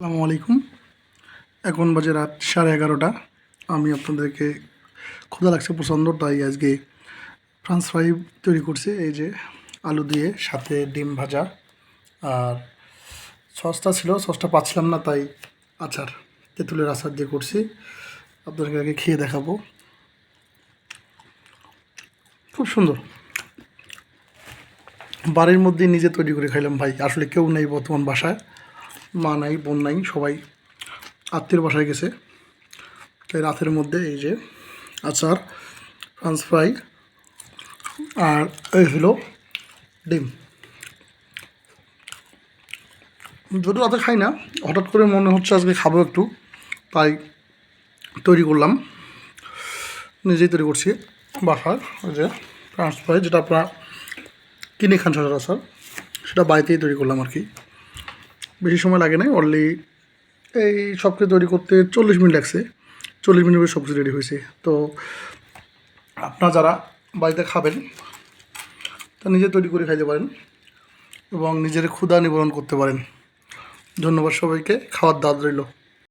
আসসালামু আলাইকুম। এখন বাজে রাত সাড়ে এগারোটা। আমি আপনাদেরকে ক্ষুধা লাগছে প্রচণ্ড, তাই আজকে ফ্রান্স ফ্রাই তৈরি করছি। এই যে আলু দিয়ে সাথে ডিম ভাজা আর সসটা ছিল, সসটা পাচ্ছিলাম না, তাই আচার তেঁতুলের আচার দিয়ে করছি। আপনাদেরকে আগে খেয়ে দেখাবো। খুব সুন্দর। বাড়ির মধ্যে নিজে তৈরি করে খাইলাম ভাই। আসলে কেউ নেই বর্তমান বাসায়। মা নাই, বোন নাই, সবাই আত্মীয় বাসায় গেছে। তাই রাতের মধ্যে এই যে আচার ফ্রান্স ফ্রাই আর এই হলো ডিম। যদি রাতে খাই না, হঠাৎ করে মনে হচ্ছে আজকে খাব একটু, তাই তৈরি করলাম। নিজেই তৈরি করছি বাসার ওই যে ফ্রান্স ফ্রাই যেটা আপনারা কিনে খান সচরাচর, সেটা বাড়িতেই তৈরি করলাম আর কি। বেশি সময় লাগে নাই অনলি এই সব কিছু তৈরি করতে চল্লিশ মিনিট লাগছে। চল্লিশ মিনিটের সব কিছু রেডি হয়েছে। তো আপনারা যারা বাড়িতে খাবেন, তা নিজে তৈরি করে খাইতে পারেন এবং নিজের ক্ষুধা নিবারণ করতে পারেন। ধন্যবাদ সবাইকে, খাওয়ার দাওয়াত রইল।